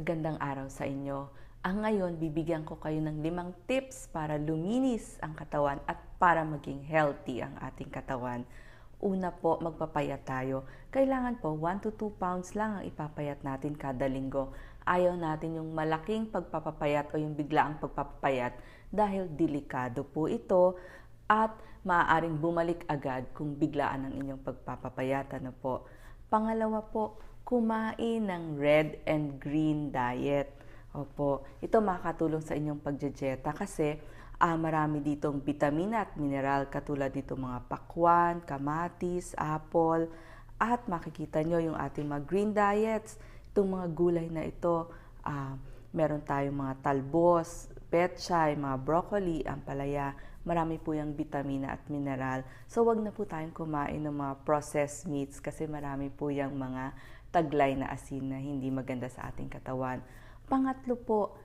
Magandang araw sa inyo. Ang ngayon, bibigyan ko kayo ng limang tips para luminis ang katawan at para maging healthy ang ating katawan. Una po, magpapayat tayo. Kailangan po 1 to 2 pounds lang ang ipapayat natin kada linggo. Ayaw natin yung malaking pagpapapayat o yung biglaang pagpapapayat dahil delikado po ito at maaaring bumalik agad kung biglaan ang inyong pagpapapayat. Ano po? Pangalawa po, kumain ng red and green diet. Opo, ito makakatulong sa inyong pagjejeta kasi ah, marami ditong vitamina at mineral katulad dito mga pakwan, kamatis, apple, at makikita nyo yung ating mga green diets. Itong mga gulay na ito, ah, meron tayong mga talbos, petchay, mga broccoli, ampalaya, marami po yung vitamina at mineral. So wag na po tayong kumain ng mga processed meats kasi marami po yung mga taglay na asin na hindi maganda sa ating katawan. Pangatlo po,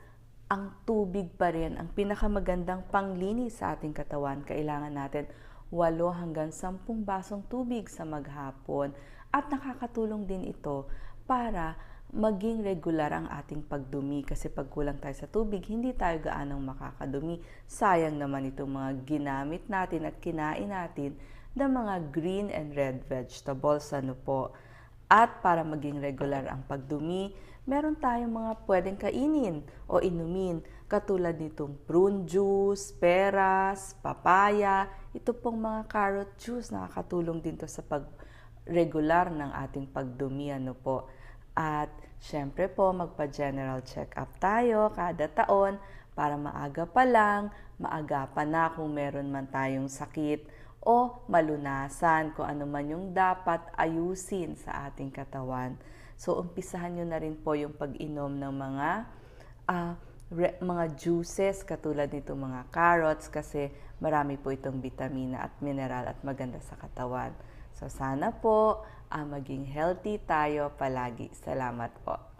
ang tubig pa rin ang pinakamagandang panglinis sa ating katawan. Kailangan natin 8 hanggang 10 basong tubig sa maghapon at nakakatulong din ito para maging regular ang ating pagdumi kasi pag kulang tayo sa tubig, hindi tayo gaanong makakadumi. Sayang naman itong mga ginamit natin at kinain natin ng mga green and red vegetables. Ano po? At para maging regular ang pagdumi, meron tayong mga pwedeng kainin o inumin katulad nitong prune juice, peras, papaya. Ito pong mga carrot juice nakakatulong din to sa pag-regular ng ating pagdumi. Ano po? At syempre po, magpa-general check-up tayo kada taon para maaga pa lang, maagapan na kung meron man tayong sakit o malunasan kung ano man yung dapat ayusin sa ating katawan. So, umpisahan nyo na rin po yung pag-inom ng mga uh, re- mga juices katulad nito mga carrots kasi marami po itong vitamina at mineral at maganda sa katawan. So, sana po uh, maging healthy tayo palagi. Salamat po.